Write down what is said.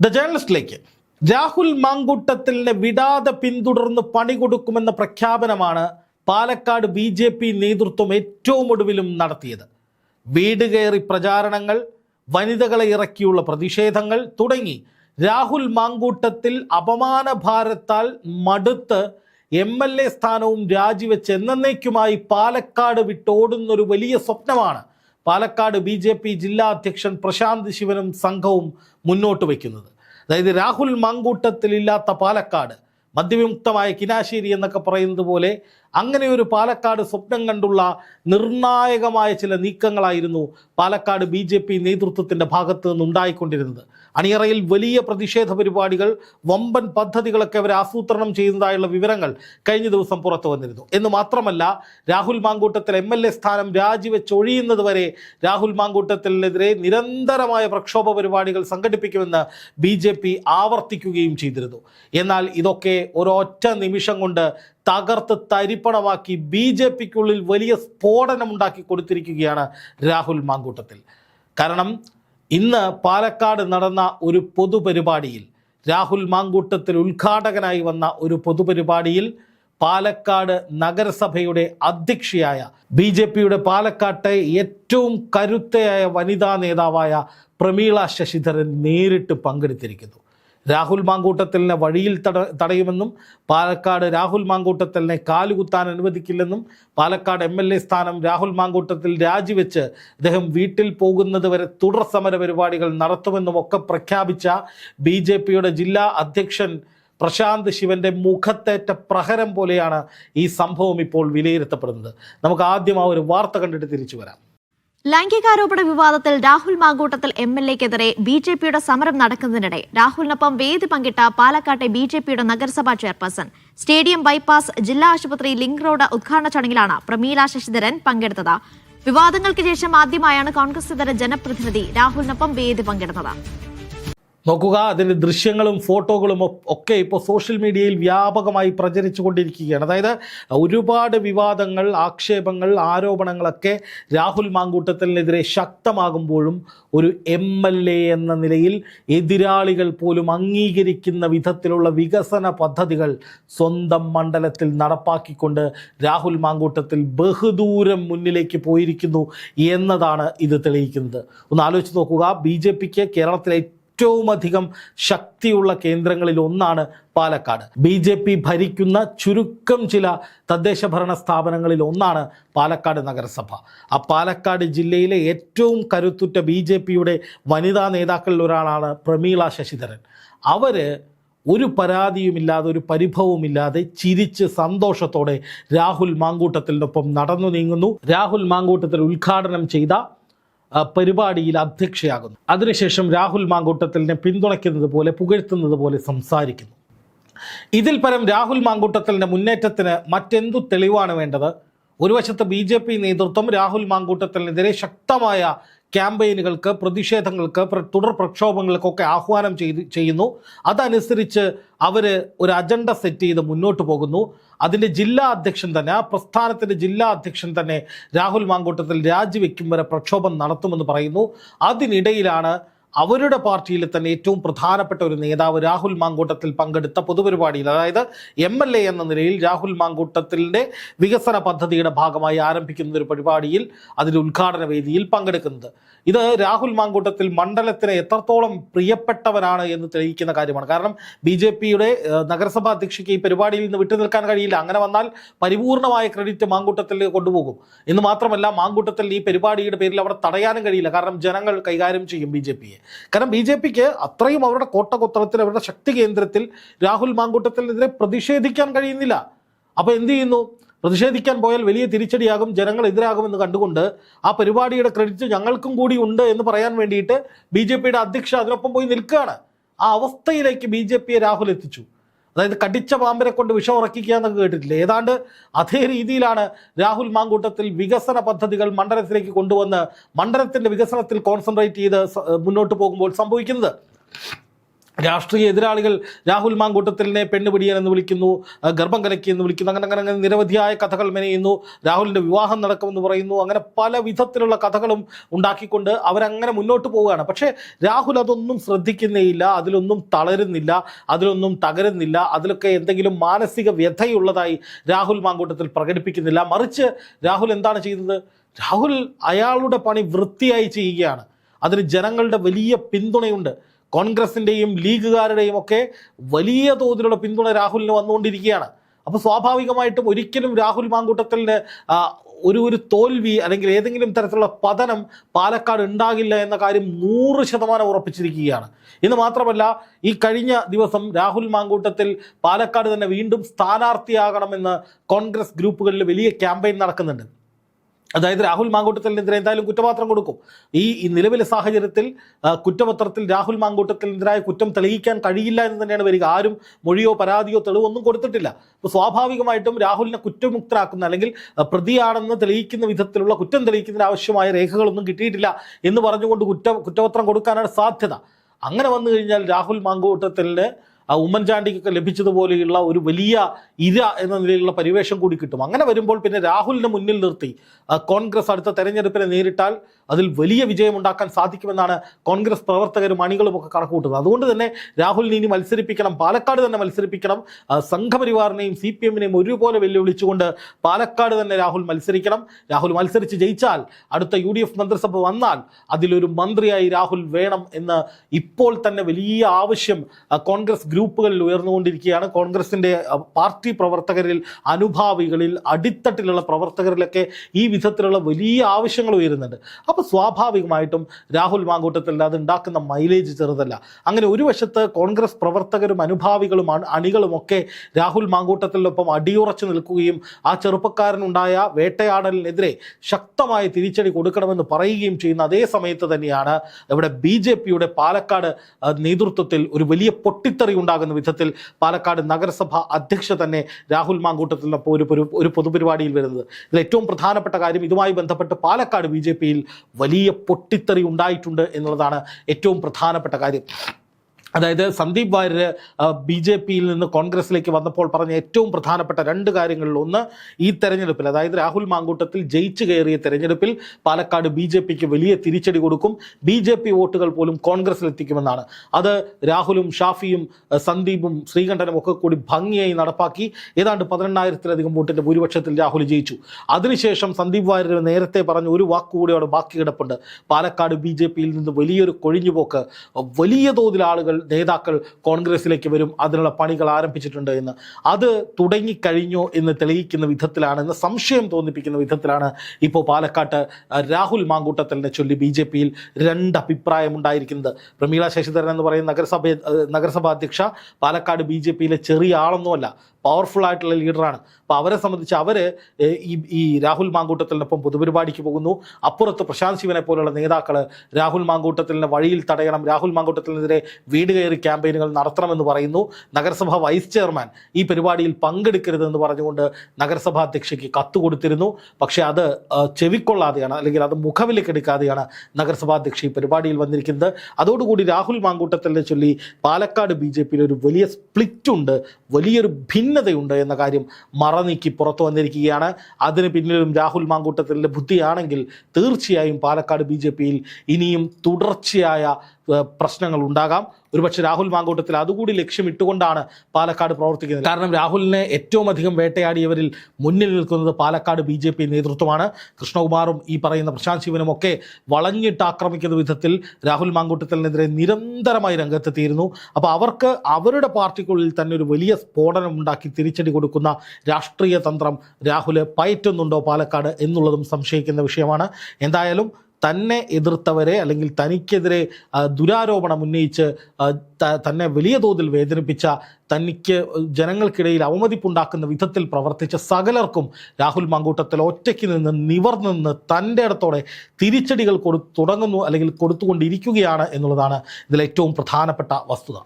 The ജേർണലിസ്റ്റിലേക്ക് Rahul മാങ്കൂട്ടത്തിലിനെ വിടാതെ പിന്തുടർന്ന് പണി കൊടുക്കുമെന്ന പ്രഖ്യാപനമാണ് പാലക്കാട് ബി ജെ പി നേതൃത്വം ഏറ്റവും ഒടുവിലും നടത്തിയത്. വീട് കയറി പ്രചാരണങ്ങൾ വനിതകളെ ഇറക്കിയുള്ള പ്രതിഷേധങ്ങൾ തുടങ്ങി. രാഹുൽ മാങ്കൂട്ടത്തിൽ അപമാന ഭാരത്താൽ മടുത്ത് എം എൽ എ സ്ഥാനവും രാജിവെച്ച് എന്നേക്കുമായി പാലക്കാട് വിട്ടോടുന്നൊരു വലിയ സ്വപ്നമാണ്. പാലക്കാട് ബി ജെ പി ജില്ലാ അധ്യക്ഷൻ പ്രശാന്ത് ശിവനും സംഘവും മുന്നോട്ട് വയ്ക്കുന്നത്. അതായത് രാഹുൽ മങ്കൂട്ടത്തിലില്ലാത്ത പാലക്കാട് മദ്യവിമുക്തമായ കിനാശ്ശേരി എന്നൊക്കെ പറയുന്നത് പോലെ അങ്ങനെ ഒരു പാലക്കാട് സ്വപ്നം കണ്ടുള്ള നിർണായകമായ ചില നീക്കങ്ങളായിരുന്നു പാലക്കാട് ബി ജെ പി നേതൃത്വത്തിന്റെ ഭാഗത്ത് നിന്നുണ്ടായിക്കൊണ്ടിരുന്നത് അണിയറയിൽ വലിയ പ്രതിഷേധ പരിപാടികൾ വമ്പൻ പദ്ധതികളൊക്കെ അവർ ആസൂത്രണം ചെയ്യുന്നതായുള്ള വിവരങ്ങൾ കഴിഞ്ഞ ദിവസം പുറത്തു വന്നിരുന്നു. എന്ന് മാത്രമല്ല Rahul Mamkootathil M L A സ്ഥാനം രാജിവെച്ചൊഴിയുന്നത് വരെ രാഹുൽ മാങ്കൂട്ടത്തിനെതിരെ നിരന്തരമായ പ്രക്ഷോഭ പരിപാടികൾ സംഘടിപ്പിക്കുമെന്ന് ബി ആവർത്തിക്കുകയും ചെയ്തിരുന്നു. എന്നാൽ ഇതൊക്കെ ഒരൊറ്റ നിമിഷം കൊണ്ട് തകർത്ത് തരിപ്പണമാക്കി ബി ജെ പിക്കുള്ളിൽ വലിയ സ്ഫോടനമുണ്ടാക്കി കൊടുത്തിരിക്കുകയാണ് രാഹുൽ മാങ്കൂട്ടത്തിൽ. കാരണം ഇന്ന് പാലക്കാട് നടന്ന ഒരു പൊതുപരിപാടിയിൽ രാഹുൽ മാങ്കൂട്ടത്തിൽ ഉദ്ഘാടകനായി വന്ന ഒരു പൊതുപരിപാടിയിൽ പാലക്കാട് നഗരസഭയുടെ അധ്യക്ഷയായ ബി ജെ പിയുടെ പാലക്കാട്ടെ ഏറ്റവും കരുത്തയായ വനിതാ നേതാവായ പ്രമീള ശശിധരൻ നേരിട്ട് പങ്കെടുത്തിരിക്കുന്നു. രാഹുൽ മാങ്കൂട്ടത്തലിനെ വഴിയിൽ തട തടയുമെന്നും പാലക്കാട് രാഹുൽ മാങ്കൂട്ടത്തലിനെ കാലുകുത്താൻ അനുവദിക്കില്ലെന്നും പാലക്കാട് എം എൽ എ സ്ഥാനം രാഹുൽ മാങ്കൂട്ടത്തിൽ രാജിവെച്ച് അദ്ദേഹം വീട്ടിൽ പോകുന്നത് വരെ തുടർ സമര പരിപാടികൾ നടത്തുമെന്നും ഒക്കെ പ്രഖ്യാപിച്ച ബി ജെ പിയുടെ ജില്ലാ അധ്യക്ഷൻ പ്രശാന്ത് ശിവന്റെ മുഖത്തേറ്റ പ്രഹരം പോലെയാണ് ഈ സംഭവം ഇപ്പോൾ വിലയിരുത്തപ്പെടുന്നത്. നമുക്ക് ആദ്യം ആ ഒരു വാർത്ത കണ്ടിട്ട് തിരിച്ചു വരാം. ലൈംഗികാരോപണ വിവാദത്തിൽ രാഹുൽ മാങ്കൂട്ടത്തിൽ എം എൽ എക്കെതിരെ ബി ജെ പിയുടെ സമരം നടക്കുന്നതിനിടെ രാഹുലിനൊപ്പം വേദി പങ്കിട്ട പാലക്കാട്ടെ ബി ജെ പിയുടെ നഗരസഭാ ചെയർപേഴ്സൺ സ്റ്റേഡിയം ബൈപ്പാസ് ജില്ലാ ആശുപത്രി ലിങ്ക് റോഡ് ഉദ്ഘാടന ചടങ്ങിലാണ് പ്രമീല ശശിധരൻ പങ്കെടുത്തത്. വിവാദങ്ങൾക്ക് ശേഷം ആദ്യമായാണ് കോൺഗ്രസ് ഇതര ജനപ്രതിനിധി രാഹുലിനൊപ്പം വേദി പങ്കിടുന്നത്. നോക്കുക അതിന്റെ ദൃശ്യങ്ങളും ഫോട്ടോകളും ഒക്കെ ഇപ്പോൾ സോഷ്യൽ മീഡിയയിൽ വ്യാപകമായി പ്രചരിച്ചു കൊണ്ടിരിക്കുകയാണ്. അതായത് ഒരുപാട് വിവാദങ്ങൾ ആക്ഷേപങ്ങൾ ആരോപണങ്ങളൊക്കെ രാഹുൽ മാങ്കൂട്ടത്തിനെതിരെ ശക്തമാകുമ്പോഴും ഒരു എം എൽ എ എന്ന നിലയിൽ എതിരാളികൾ പോലും അംഗീകരിക്കുന്ന വിധത്തിലുള്ള വികസന പദ്ധതികൾ സ്വന്തം മണ്ഡലത്തിൽ നടപ്പാക്കിക്കൊണ്ട് രാഹുൽ മാങ്കൂട്ടത്തിൽ ബഹുദൂരം മുന്നിലേക്ക് പോയിരിക്കുന്നു എന്നതാണ് ഇത് തെളിയിക്കുന്നത്. ഒന്ന് ആലോചിച്ച് നോക്കുക ബി ജെ പിക്ക് കേരളത്തിലെ ഏറ്റവും അധികം ശക്തിയുള്ള കേന്ദ്രങ്ങളിൽ ഒന്നാണ് പാലക്കാട്. ബി ജെ പി ഭരിക്കുന്ന ചുരുക്കം ചില തദ്ദേശ ഭരണ സ്ഥാപനങ്ങളിൽ ഒന്നാണ് പാലക്കാട് നഗരസഭ. ആ പാലക്കാട് ജില്ലയിലെ ഏറ്റവും കരുത്തുറ്റ ബി ജെ പിയുടെ വനിതാ നേതാക്കളിൽ ഒരാളാണ് പ്രമീള ശശിധരൻ. അവർ ഒരു പരാതിയുമില്ലാതെ ഒരു പരിഭവമില്ലാതെ ചിരിച്ച് സന്തോഷത്തോടെ രാഹുൽ മാങ്കൂട്ടത്തിനൊപ്പം നടന്നു നീങ്ങുന്നു. രാഹുൽ മാങ്കൂട്ടത്തിൽ ഉദ്ഘാടനം ചെയ്ത പരിപാടിയിൽ അധ്യക്ഷയാകുന്നു. അതിനുശേഷം രാഹുൽ മാങ്കൂട്ടത്തിലിനെ പിന്തുണയ്ക്കുന്നത് പോലെ പുകഴ്ത്തുന്നത് പോലെ സംസാരിക്കുന്നു. ഇതിൽ പരം രാഹുൽ മാങ്കൂട്ടത്തലിന്റെ മുന്നേറ്റത്തിന് മറ്റെന്തു തെളിവാണ് വേണ്ടത്? ഒരു വശത്ത് ബി ജെ പി നേതൃത്വം രാഹുൽ മാങ്കൂട്ടത്തിനെതിരെ ശക്തമായ ക്യാമ്പയിനുകൾക്ക് പ്രതിഷേധങ്ങൾക്ക് പ്ര- തുടർ പ്രക്ഷോഭങ്ങൾക്കൊക്കെ ആഹ്വാനം ചെയ്ത് ചെയ്യുന്നു. അതനുസരിച്ച് അവർ ഒരു അജണ്ട സെറ്റ് ചെയ്ത് മുന്നോട്ട് പോകുന്നു. അതിന്റെ ജില്ലാ അധ്യക്ഷൻ തന്നെ ആ പ്രസ്ഥാനത്തിന്റെ ജില്ലാ അധ്യക്ഷൻ തന്നെ രാഹുൽ മാങ്കൂട്ടത്തിൽ രാജിവെക്കും വരെ പ്രക്ഷോഭം നടത്തുമെന്ന് പറയുന്നു. അതിനിടയിലാണ് അവരുടെ പാർട്ടിയിലെ തന്നെ ഏറ്റവും പ്രധാനപ്പെട്ട ഒരു നേതാവ് രാഹുൽ മാങ്കൂട്ടത്തിൽ പങ്കെടുത്ത പൊതുപരിപാടിയിൽ അതായത് എം എൽ എ എന്ന നിലയിൽ രാഹുൽ മാങ്കൂട്ടത്തിന്റെ വികസന പദ്ധതിയുടെ ഭാഗമായി ആരംഭിക്കുന്ന ഒരു പരിപാടിയിൽ അതിന്റെ ഉദ്ഘാടന വേദിയിൽ പങ്കെടുക്കുന്നത്. ഇത് രാഹുൽ മാങ്കൂട്ടത്തിൽ മണ്ഡലത്തിന് എത്രത്തോളം പ്രിയപ്പെട്ടവരാണ് എന്ന് തെളിയിക്കുന്ന കാര്യമാണ്. കാരണം ബി ജെ പിയുടെ നഗരസഭാ അധ്യക്ഷയ്ക്ക് ഈ പരിപാടിയിൽ നിന്ന് വിട്ടുനിൽക്കാൻ കഴിയില്ല. അങ്ങനെ വന്നാൽ പരിപൂർണമായ ക്രെഡിറ്റ് മാങ്കൂട്ടത്തിൽ കൊണ്ടുപോകും. എന്ന് മാത്രമല്ല മാങ്കൂട്ടത്തിൽ ഈ പരിപാടിയുടെ പേരിൽ അവിടെ തടയാനും കഴിയില്ല. കാരണം ജനങ്ങൾ കൈകാര്യം ചെയ്യും ബി ജെ പിയെ. കാരണം ബി ജെ പിക്ക് അത്രയും അവരുടെ കോട്ടകൊത്തളത്തിൽ അവരുടെ ശക്തി കേന്ദ്രത്തിൽ രാഹുൽ മാങ്കൂട്ടത്തിനെതിരെ പ്രതിഷേധിക്കാൻ കഴിയുന്നില്ല. അപ്പോൾ എന്ത് ചെയ്യുന്നു? പ്രതിഷേധിക്കാൻ പോയാൽ വലിയ തിരിച്ചടിയാകും ജനങ്ങൾ എതിരാകുമെന്ന് കണ്ടുകൊണ്ട് ആ പരിപാടിയുടെ ക്രെഡിറ്റ് ഞങ്ങൾക്കും കൂടി ഉണ്ട് എന്ന് പറയാൻ വേണ്ടിയിട്ട് ബി ജെ പിയുടെ അധ്യക്ഷ അതിനൊപ്പം പോയി നിൽക്കുകയാണ്. ആ അവസ്ഥയിലേക്ക് ബി ജെ പിയെ രാഹുൽ എത്തിച്ചു. അതായത് കടിച്ച പാമ്പിനെ കൊണ്ട് വിഷം ഉറക്കിക്കുക എന്നൊക്കെ കേട്ടിട്ടില്ല? ഏതാണ്ട് അതേ രീതിയിലാണ് രാഹുൽ മാങ്കൂട്ടത്തിൽ വികസന പദ്ധതികൾ മണ്ഡലത്തിലേക്ക് കൊണ്ടുവന്ന് മണ്ഡലത്തിന്റെ വികസനത്തിൽ കോൺസെൻട്രേറ്റ് ചെയ്ത് മുന്നോട്ട് പോകുമ്പോൾ സംഭവിക്കുന്നത്. രാഷ്ട്രീയ എതിരാളികൾ രാഹുൽ മാങ്കൂട്ടത്തിലിനെ പെണ്ണുപിടിയൻ എന്ന് വിളിക്കുന്നു ഗർഭം കലക്കി എന്ന് വിളിക്കുന്നു അങ്ങനെ അങ്ങനെ അങ്ങനെ നിരവധിയായ കഥകൾ മെനയുന്നു. രാഹുലിന്റെ വിവാഹം നടക്കുമെന്ന് പറയുന്നു. അങ്ങനെ പല വിധത്തിലുള്ള കഥകളും ഉണ്ടാക്കിക്കൊണ്ട് അവരങ്ങനെ മുന്നോട്ട് പോവുകയാണ്. പക്ഷേ രാഹുൽ അതൊന്നും ശ്രദ്ധിക്കുന്നേയില്ല അതിലൊന്നും തളരുന്നില്ല അതിലൊന്നും തകരുന്നില്ല അതിലൊക്കെ എന്തെങ്കിലും മാനസിക വ്യഥയുള്ളതായി രാഹുൽ മാങ്കൂട്ടത്തിൽ പ്രകടിപ്പിക്കുന്നില്ല. മറിച്ച് രാഹുൽ എന്താണ് ചെയ്യുന്നത്? രാഹുൽ അയാളുടെ പണി വൃത്തിയായി ചെയ്യുകയാണ്. അതിന് ജനങ്ങളുടെ വലിയ പിന്തുണയുണ്ട്. കോൺഗ്രസിന്റെയും ലീഗുകാരുടെയും ഒക്കെ വലിയ തോതിലുള്ള പിന്തുണ രാഹുലിന് വന്നുകൊണ്ടിരിക്കുകയാണ്. അപ്പോൾ സ്വാഭാവികമായിട്ടും ഒരിക്കലും രാഹുൽ മാങ്കൂട്ടത്തിന് ഒരു ഒരു തോൽവി അല്ലെങ്കിൽ ഏതെങ്കിലും തരത്തിലുള്ള പതനം പാലക്കാട് ഉണ്ടാകില്ല എന്ന കാര്യം നൂറ് ശതമാനം ഉറപ്പിച്ചിരിക്കുകയാണ്. ഇന്ന് മാത്രമല്ല ഈ കഴിഞ്ഞ ദിവസം രാഹുൽ മാങ്കൂട്ടത്തിൽ പാലക്കാട് തന്നെ വീണ്ടും സ്ഥാനാർത്ഥിയാകണമെന്ന് കോൺഗ്രസ് ഗ്രൂപ്പുകളിൽ വലിയ ക്യാമ്പയിൻ നടക്കുന്നുണ്ട്. അതായത് രാഹുൽ മാങ്കൂട്ടത്തിനെതിരെ എന്തായാലും കുറ്റപത്രം കൊടുക്കും. ഈ നിലവിലെ സാഹചര്യത്തിൽ കുറ്റപത്രത്തിൽ രാഹുൽ മാങ്കൂട്ടത്തിനെതിരായ കുറ്റം തെളിയിക്കാൻ കഴിയില്ല എന്ന് തന്നെയാണ് വരിക. ആരും മൊഴിയോ പരാതിയോ തെളിവൊന്നും കൊടുത്തിട്ടില്ല. അപ്പോൾ സ്വാഭാവികമായിട്ടും രാഹുലിനെ കുറ്റമുക്തരാക്കുന്ന അല്ലെങ്കിൽ പ്രതിയാണെന്ന് തെളിയിക്കുന്ന വിധത്തിലുള്ള കുറ്റം തെളിയിക്കുന്നതിന് ആവശ്യമായ രേഖകളൊന്നും കിട്ടിയിട്ടില്ല എന്ന് പറഞ്ഞുകൊണ്ട് കുറ്റ കുറ്റപത്രം കൊടുക്കാനാണ് സാധ്യത. അങ്ങനെ വന്നു കഴിഞ്ഞാൽ രാഹുൽ മാങ്കൂട്ടത്തിന് ആ ഉമ്മൻചാണ്ടിക്കൊക്കെ ലഭിച്ചതുപോലെയുള്ള ഒരു വലിയ ഇര എന്ന നിലയിലുള്ള പരിവേഷം കൂടി കിട്ടും. അങ്ങനെ വരുമ്പോൾ പിന്നെ രാഹുലിനെ മുന്നിൽ നിർത്തി കോൺഗ്രസ് അടുത്ത തെരഞ്ഞെടുപ്പിനെ നേരിട്ടാൽ അതിൽ വലിയ വിജയമുണ്ടാക്കാൻ സാധിക്കുമെന്നാണ് കോൺഗ്രസ് പ്രവർത്തകരും അണികളും ഒക്കെ കണക്കുകൂട്ടുന്നത്. അതുകൊണ്ട് തന്നെ രാഹുലിനെ ഇനി മത്സരിപ്പിക്കണം പാലക്കാട് തന്നെ മത്സരിപ്പിക്കണം സംഘപരിവാറിനെയും സി പി എമ്മിനെയും ഒരുപോലെ വെല്ലുവിളിച്ചുകൊണ്ട് പാലക്കാട് തന്നെ രാഹുൽ മത്സരിക്കണം. രാഹുൽ മത്സരിച്ച് ജയിച്ചാൽ അടുത്ത യു ഡി എഫ് മന്ത്രിസഭ വന്നാൽ അതിലൊരു മന്ത്രിയായി രാഹുൽ വേണം എന്ന് ഇപ്പോൾ തന്നെ വലിയ ആവശ്യം കോൺഗ്രസ് കോൺഗ്രസ് ഗ്രൂപ്പുകളിൽ ഉയർന്നുകൊണ്ടിരിക്കുകയാണ്. കോൺഗ്രസിന്റെ പാർട്ടി പ്രവർത്തകരിൽ അനുഭാവികളിൽ അടിത്തട്ടിലുള്ള പ്രവർത്തകരിലൊക്കെ ഈ വിധത്തിലുള്ള വലിയ ആവശ്യങ്ങൾ ഉയരുന്നുണ്ട്. അപ്പോൾ സ്വാഭാവികമായിട്ടും രാഹുൽ മാങ്കൂട്ടത്തിൽ അത് ഉണ്ടാക്കുന്ന മൈലേജ് ചെറുതല്ല. അങ്ങനെ ഒരു വശത്ത് കോൺഗ്രസ് പ്രവർത്തകരും അനുഭാവികളും അണ- അണികളുമൊക്കെ രാഹുൽ മാങ്കൂട്ടത്തിനൊപ്പം അടിയുറച്ചു നിൽക്കുകയും ആ ചെറുപ്പക്കാരനുണ്ടായ വേട്ടയാടലിനെതിരെ ശക്തമായ തിരിച്ചടി കൊടുക്കണമെന്ന് പറയുകയും ചെയ്യുന്ന അതേ സമയത്ത് തന്നെയാണ് ഇവിടെ ബി പാലക്കാട് നേതൃത്വത്തിൽ ഒരു വലിയ പൊട്ടിത്തെറി ഉണ്ടാകുന്ന വിധത്തിൽ പാലക്കാട് നഗരസഭ അധ്യക്ഷ തന്നെ രാഹുൽ മാങ്കൂട്ടത്തിനൊപ്പം ഒരു ഒരു ഒരു പൊതുപരിപാടിയിൽ വരുന്നത്. ഇതിൽ ഏറ്റവും പ്രധാനപ്പെട്ട കാര്യം ഇതുമായി ബന്ധപ്പെട്ട് പാലക്കാട് ബി വലിയ പൊട്ടിത്തെറി ഉണ്ടായിട്ടുണ്ട് എന്നുള്ളതാണ് ഏറ്റവും പ്രധാനപ്പെട്ട കാര്യം. അതായത് സന്ദീപ് വാര്യർ ബി ജെ പിയിൽ നിന്ന് കോൺഗ്രസിലേക്ക് വന്നപ്പോൾ പറഞ്ഞ ഏറ്റവും പ്രധാനപ്പെട്ട രണ്ട് കാര്യങ്ങളിൽ ഒന്ന് ഈ തെരഞ്ഞെടുപ്പിൽ അതായത് രാഹുൽ മാങ്കൂട്ടത്തിൽ ജയിച്ചു കയറിയ തെരഞ്ഞെടുപ്പിൽ പാലക്കാട് ബി ജെ പിക്ക് വലിയ തിരിച്ചടി കൊടുക്കും. ബി ജെ പി വോട്ടുകൾ പോലും കോൺഗ്രസിൽ എത്തിക്കുമെന്നാണ്. അത് രാഹുലും ഷാഫിയും സന്ദീപും ശ്രീകണ്ഠനും ഒക്കെ കൂടി ഭംഗിയായി നടപ്പാക്കി. ഏതാണ്ട് പതിനെണ്ണായിരത്തിലധികം വോട്ടിന്റെ ഭൂരിപക്ഷത്തിൽ രാഹുൽ ജയിച്ചു. അതിനുശേഷം സന്ദീപ് വാര്യർ നേരത്തെ പറഞ്ഞ ഒരു വാക്കുകൂടി അവിടെ ബാക്കി കിടപ്പുണ്ട്. പാലക്കാട് ബി ജെ പിയിൽ നിന്ന് വലിയൊരു കൊഴിഞ്ഞുപോക്ക് വലിയ തോതിൽ ആളുകൾ നേതാക്കൾ കോൺഗ്രസിലേക്ക് വരും അതിനുള്ള പണികൾ ആരംഭിച്ചിട്ടുണ്ട് എന്ന്. അത് തുടങ്ങിക്കഴിഞ്ഞോ എന്ന് തെളിയിക്കുന്ന വിധത്തിലാണ് എന്ന് സംശയം തോന്നിപ്പിക്കുന്ന വിധത്തിലാണ് ഇപ്പോൾ പാലക്കാട്ട് രാഹുൽ മാങ്കൂട്ടത്തലിനെ ചൊല്ലി ബി ജെ പിയിൽ രണ്ട് അഭിപ്രായമുണ്ടായിരിക്കുന്നത്. പ്രമീള ശശിധരൻ എന്ന് പറയുന്ന നഗരസഭ നഗരസഭാ അധ്യക്ഷ പാലക്കാട് ബി ജെ പിയിലെ ചെറിയ ആളൊന്നുമല്ല. പവർഫുൾ ആയിട്ടുള്ള ലീഡറാണ് അപ്പോൾ അവരെ സംബന്ധിച്ച് അവർ ഈ ഈ രാഹുൽ മാങ്കൂട്ടത്തിനൊപ്പം പൊതുപരിപാടിക്ക് പോകുന്നു. അപ്പുറത്ത് പ്രശാന്ത് ശിവനെ പോലുള്ള നേതാക്കൾ രാഹുൽ മാങ്കൂട്ടത്തിലിനെ വഴിയിൽ തടയണം രാഹുൽ മാങ്കൂട്ടത്തിനെതിരെ വീട് കയറി ക്യാമ്പയിനുകൾ നടത്തണമെന്ന് പറയുന്നു. നഗരസഭ വൈസ് ചെയർമാൻ ഈ പരിപാടിയിൽ പങ്കെടുക്കരുതെന്ന് പറഞ്ഞുകൊണ്ട് നഗരസഭാ അധ്യക്ഷയ്ക്ക് കത്ത് കൊടുത്തിരുന്നു. പക്ഷേ അത് ചെവിക്കൊള്ളാതെയാണ് അല്ലെങ്കിൽ അത് മുഖവിലേക്കെടുക്കാതെയാണ് നഗരസഭാ അധ്യക്ഷ ഈ പരിപാടിയിൽ വന്നിരിക്കുന്നത്. അതോടുകൂടി രാഹുൽ മാങ്കൂട്ടത്തിനെ ചൊല്ലി പാലക്കാട് ബി ഒരു വലിയ സ്പ്ലിറ്റ് ഉണ്ട്. വലിയൊരു ഭിന്നതയുണ്ട് എന്ന കാര്യം മറനീക്കി പുറത്തു വന്നിരിക്കുകയാണ്. അതിന് പിന്നിലും രാഹുൽ മാങ്കൂട്ടത്തിന്റെ ബുദ്ധിയാണെങ്കിൽ തീർച്ചയായും പാലക്കാട് ബി ഇനിയും തുടർച്ചയായ പ്രശ്നങ്ങൾ ഉണ്ടാകാം. ഒരുപക്ഷെ രാഹുൽ മാങ്കൂട്ടത്തിൽ അതുകൂടി ലക്ഷ്യമിട്ടുകൊണ്ടാണ് പാലക്കാട് പ്രവർത്തിക്കുന്നത്. കാരണം രാഹുലിനെ ഏറ്റവും അധികം വേട്ടയാടിയവരിൽ മുന്നിൽ നിൽക്കുന്നത് പാലക്കാട് ബി ജെ പി നേതൃത്വമാണ്. കൃഷ്ണകുമാറും ഈ പറയുന്ന പ്രശാന്ത് ശിവനും ഒക്കെ വളഞ്ഞിട്ട് ആക്രമിക്കുന്ന വിധത്തിൽ രാഹുൽ മാങ്കൂട്ടത്തിനെതിരെ നിരന്തരമായി രംഗത്തെത്തിയിരുന്നു. അപ്പോൾ അവർക്ക് അവരുടെ പാർട്ടിക്കുള്ളിൽ തന്നെ ഒരു വലിയ സ്ഫോടനം ഉണ്ടാക്കി തിരിച്ചടി കൊടുക്കുന്ന രാഷ്ട്രീയ തന്ത്രം രാഹുൽ പയറ്റുന്നുണ്ടോ പാലക്കാട് എന്നുള്ളതും സംശയിക്കുന്ന വിഷയമാണ്. എന്തായാലും തന്നെ എതിർത്തവരെ അല്ലെങ്കിൽ തനിക്കെതിരെ ദുരാരോപണം ഉന്നയിച്ച് തന്നെ വലിയ തോതിൽ വേദനിപ്പിച്ച തനിക്ക് ജനങ്ങൾക്കിടയിൽ അവമതിപ്പുണ്ടാക്കുന്ന വിധത്തിൽ പ്രവർത്തിച്ച സകലർക്കും രാഹുൽ മാങ്കൂട്ടത്തിൽ ഒറ്റയ്ക്ക് നിന്ന് നിവർന്ന് തന്റെ ഇടത്തോടെ തിരിച്ചടികൾ കൊടു തുടങ്ങുന്നു അല്ലെങ്കിൽ കൊടുത്തുകൊണ്ടിരിക്കുകയാണ് എന്നുള്ളതാണ് ഇതിൽ ഏറ്റവും പ്രധാനപ്പെട്ട വസ്തുത.